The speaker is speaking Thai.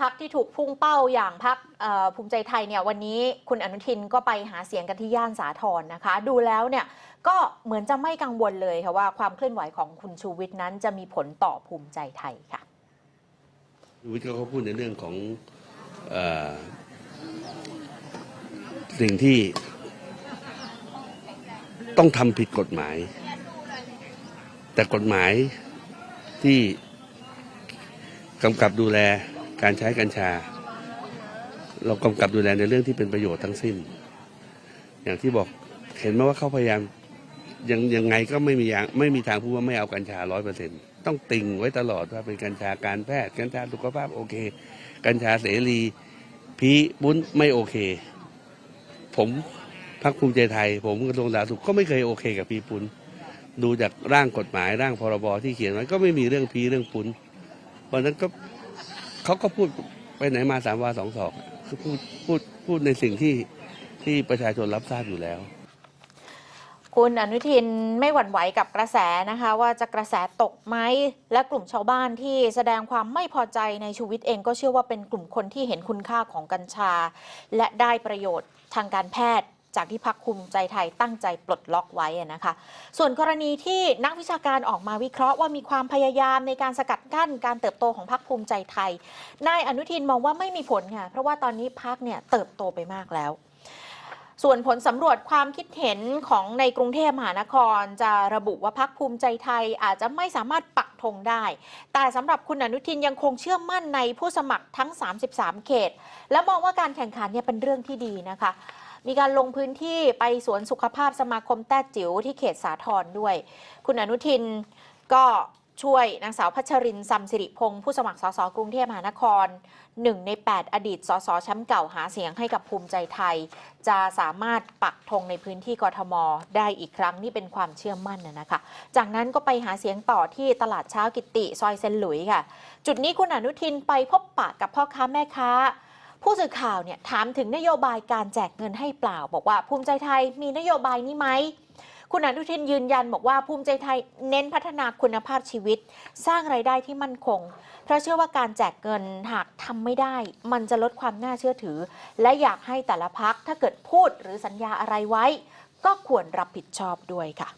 พักที่ถูกพุ่งเป้าอย่างพักภูมิใจไทยเนี่ยวันนี้คุณอนุทินก็ไปหาเสียงกันที่ย่านสาทรนะคะ ดูแล้วเนี่ยก็เหมือนจะไม่กังวลเลยค่ะว่าความเคลื่อนไหวของคุณชูวิทย์นั้นจะมีผลต่อภูมิใจไทยค่ะชูวิทย์ก็เขาพูดในเรื่องของอสิ่งที่ต้องทำผิดกฎหมาย แต่กฎหมายที่กำกับดูแล การใช้กัญชา เรากำกับดูแลในเรื่องที่เป็นประโยชน์ทั้งสิ้น อย่างที่บอกเห็นไหมว่าเขาพยายามยังยังไงก็ไม่มีอย่างไม่มีทางพูดว่าไม่เอากัญชาร้อยเปอร์เซ็นต้องติงไว้ตลอดว่าเป็นกัญชาการแพทย์กัญชาสุขภาพโอเค กัญชาเสรีพีบุ้นไม่โอเค ผมพักภูมิใจไทย ผมกระทรวงสาธารณสุขก็ไม่เคยโอเคกับพีปุ้นดูจากร่างกฎหมายร่างพรบที่เขียนไว้ก็ไม่มีเรื่องพีเรื่องปุ้นวันนั้นก็ เขาก็พูดไปไหนมาสามวาสองศอกคือพูดพูดพูดในสิ่งที่ที่ประชาชนรับทราบอยู่แล้ว คุณอนุทินไม่หวั่นไหวกับกระแสนะคะ ว่าจะกระแสตกไหมและกลุ่มชาวบ้านที่แสดงความไม่พอใจในชูวิทย์เองก็เชื่อว่าเป็นกลุ่มคนที่เห็นคุณค่าของกัญชา และได้ประโยชน์ทางการแพทย์ จากที่พักภูมิใจไทยตั้งใจปลดล็อกไว้นะคะ ส่วนกรณีที่นักวิชาการออกมาวิเคราะห์ว่ามีความพยายามในการสกัดกั้นการเติบโตของพักภูมิใจไทย นายอนุทินมองว่าไม่มีผลค่ะ เพราะว่าตอนนี้พักเนี่ยเติบโตไปมากแล้ว ส่วนผลสำรวจความคิดเห็นของในกรุงเทพมหานคร จะระบุว่าพักภูมิใจไทยอาจจะไม่สามารถปักธงได้ แต่สำหรับคุณอนุทินยังคงเชื่อมั่นในผู้สมัครทั้ง 33 เขต และมองว่าการแข่งขันเนี่ยเป็นเรื่องที่ดีนะคะ มีการลงพื้นที่ไปสวนสุขภาพสมาคมแต้จิ๋วที่เขตสาทรด้วย คุณอนุทินก็ช่วยนางสาวพัชรินทร์ซัมสิริพงศ์ผู้สมัครสสกรุงเทพมหานครหนึ่งใน 8 อดีตสสแชมป์เก่าหาเสียงให้กับภูมิใจไทย จะสามารถปักธงในพื้นที่กทม ได้อีกครั้งนี่เป็นความเชื่อมั่นนะนะคะ จากนั้นก็ไปหาเสียงต่อที่ตลาดเช้ากิติซอยเซนหลุยค่ะ จุดนี้คุณอนุทินไปพบปะกับพ่อค้าแม่ค้า ผู้สื่อข่าวเนี่ยถามถึงนโยบายการแจกเงินให้เปล่า บอกว่าภูมิใจไทยมีนโยบายนี้ไหมคุณอนุทินยืนยันบอกว่าภูมิใจไทยเน้นพัฒนาคุณภาพชีวิต สร้างไรายได้ที่มั่นคง เพราะเชื่อว่าการแจกเงินหากทำไม่ได้ มันจะลดความน่าเชื่อถือ และอยากให้แต่ละพักถ้าเกิดพูดหรือสัญญาอะไรไว้ ก็ควรรับผิดชอบด้วยค่ะ